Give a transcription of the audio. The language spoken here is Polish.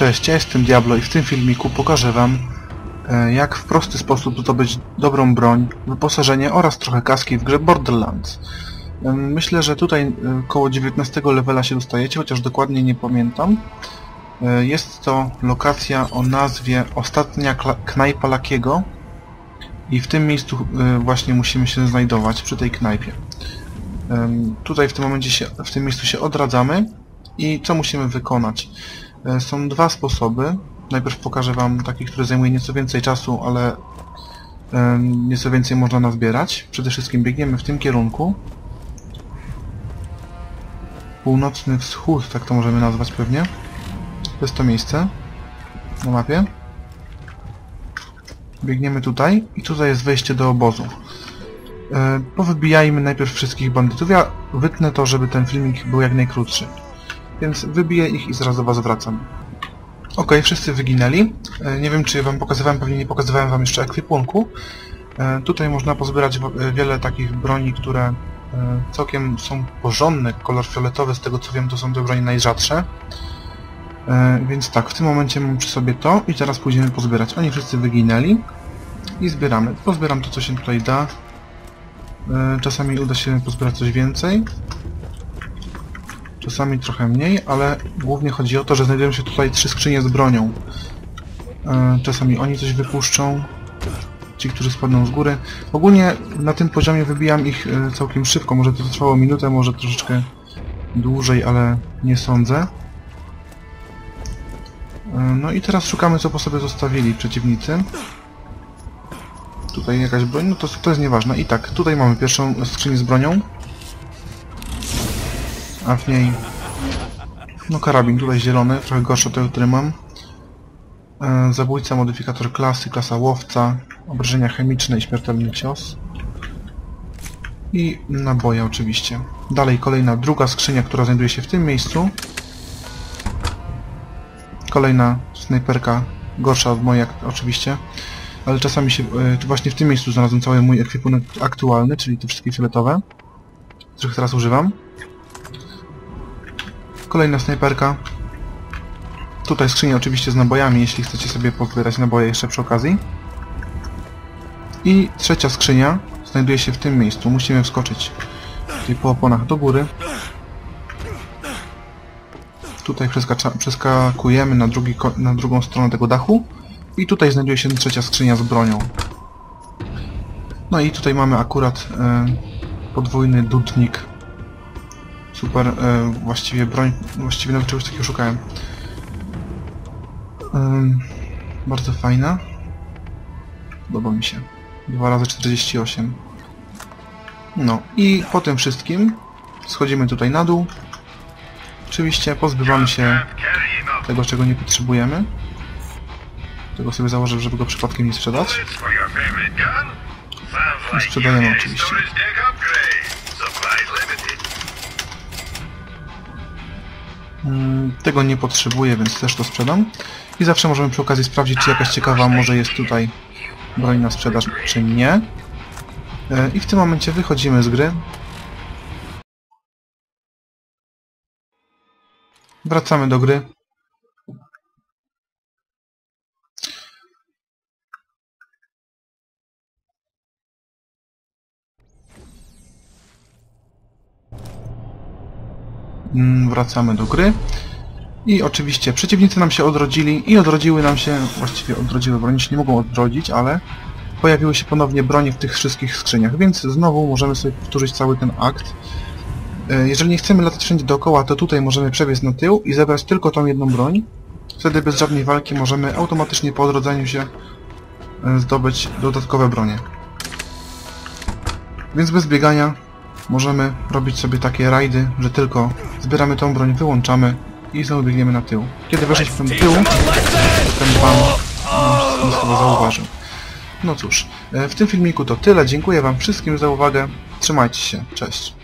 Cześć, ja jestem Diablo i w tym filmiku pokażę Wam e, jak w prosty sposób zdobyć dobrą broń, wyposażenie oraz trochę kaski w grze Borderlands. Myślę, że tutaj e, koło 19 levela się dostajecie, chociaż dokładnie nie pamiętam. E, Jest to lokacja o nazwie Ostatnia Knajpa Lakiego i w tym miejscu właśnie musimy się znajdować, przy tej knajpie. Tutaj w tym momencie się, w tym miejscu się odradzamy i co musimy wykonać? E, Są dwa sposoby. Najpierw pokażę Wam taki, który zajmuje nieco więcej czasu, ale nieco więcej można nazbierać. Przede wszystkim biegniemy w tym kierunku. Północny wschód, tak to możemy nazwać pewnie. To jest to miejsce na mapie. Biegniemy tutaj i tutaj jest wejście do obozu. E, Powybijajmy najpierw wszystkich bandytów. Ja wytnę to, żeby ten filmik był jak najkrótszy. Więc wybiję ich i zaraz do was wracam. Ok, wszyscy wyginęli. E, Nie wiem czy wam pokazywałem, pewnie nie pokazywałem wam jeszcze ekwipunku. E, Tutaj można pozbierać wiele takich broni, które e, całkiem są porządne. Kolor fioletowy, z tego co wiem, to są te broni najrzadsze. Więc tak, w tym momencie mam przy sobie to i teraz pójdziemy pozbierać. Oni wszyscy wyginęli i zbieramy. Pozbieram to, co się tutaj da. Czasami uda się pozbierać coś więcej. Czasami trochę mniej, ale głównie chodzi o to, że znajdują się tutaj trzy skrzynie z bronią. E, Czasami oni coś wypuszczą, ci, którzy spadną z góry. Ogólnie na tym poziomie wybijam ich e, całkiem szybko, może to trwało minutę, może troszeczkę dłużej, ale nie sądzę. E, No i teraz szukamy, co po sobie zostawili przeciwnicy. Tutaj jakaś broń, no to, to jest nieważne. I tak, tutaj mamy pierwszą skrzynię z bronią. A w niej... No karabin, tutaj zielony, trochę gorszy od tego, który mam. E, zabójca, modyfikator klasy, klasa łowca, obrażenia chemiczne i śmiertelny cios. I naboje oczywiście. Dalej kolejna, druga skrzynia, która znajduje się w tym miejscu. Kolejna snajperka, gorsza od mojej oczywiście. Ale czasami się, e, właśnie w tym miejscu znalazłem cały mój ekwipunek aktualny, czyli te wszystkie fioletowe, których teraz używam. Kolejna snajperka. Tutaj skrzynia oczywiście z nabojami, jeśli chcecie sobie pozbierać naboje jeszcze przy okazji. I trzecia skrzynia znajduje się w tym miejscu. Musimy wskoczyć tutaj po oponach do góry. Tutaj przeskakujemy na, drugi, na drugą stronę tego dachu. I tutaj znajduje się trzecia skrzynia z bronią. No i tutaj mamy akurat e, podwójny dudnik Super, e, właściwie broń, właściwie nawet czegoś takiego szukałem. Ym, bardzo fajna. Podoba mi się. 2 razy 48 No i po tym wszystkim schodzimy tutaj na dół. Oczywiście pozbywamy się tego, czego nie potrzebujemy. Tego sobie założę, żeby go przypadkiem nie sprzedać. Like sprzedajemy oczywiście. Tego nie potrzebuję, więc też to sprzedam. I zawsze możemy przy okazji sprawdzić, czy jakaś ciekawa może jest tutaj broń na sprzedaż, czy nie. E, I w tym momencie wychodzimy z gry. Wracamy do gry. Wracamy do gry. I oczywiście przeciwnicy nam się odrodzili i odrodziły nam się, właściwie odrodziły, bo oni się nie mogą odrodzić, ale pojawiły się ponownie bronie w tych wszystkich skrzyniach, więc znowu możemy sobie powtórzyć cały ten akt. E, Jeżeli nie chcemy latać wszędzie dookoła, to tutaj możemy przebiec na tył i zebrać tylko tą jedną broń. Wtedy bez żadnej walki możemy automatycznie po odrodzeniu się e, zdobyć dodatkowe bronie. Więc bez biegania możemy robić sobie takie rajdy, że tylko zbieramy tą broń, wyłączamy i znowu biegniemy na tył. Kiedy weszliśmy do tyłu, ten pan nas chyba zauważył. No cóż, e, w tym filmiku to tyle. Dziękuję wam wszystkim za uwagę. Trzymajcie się. Cześć.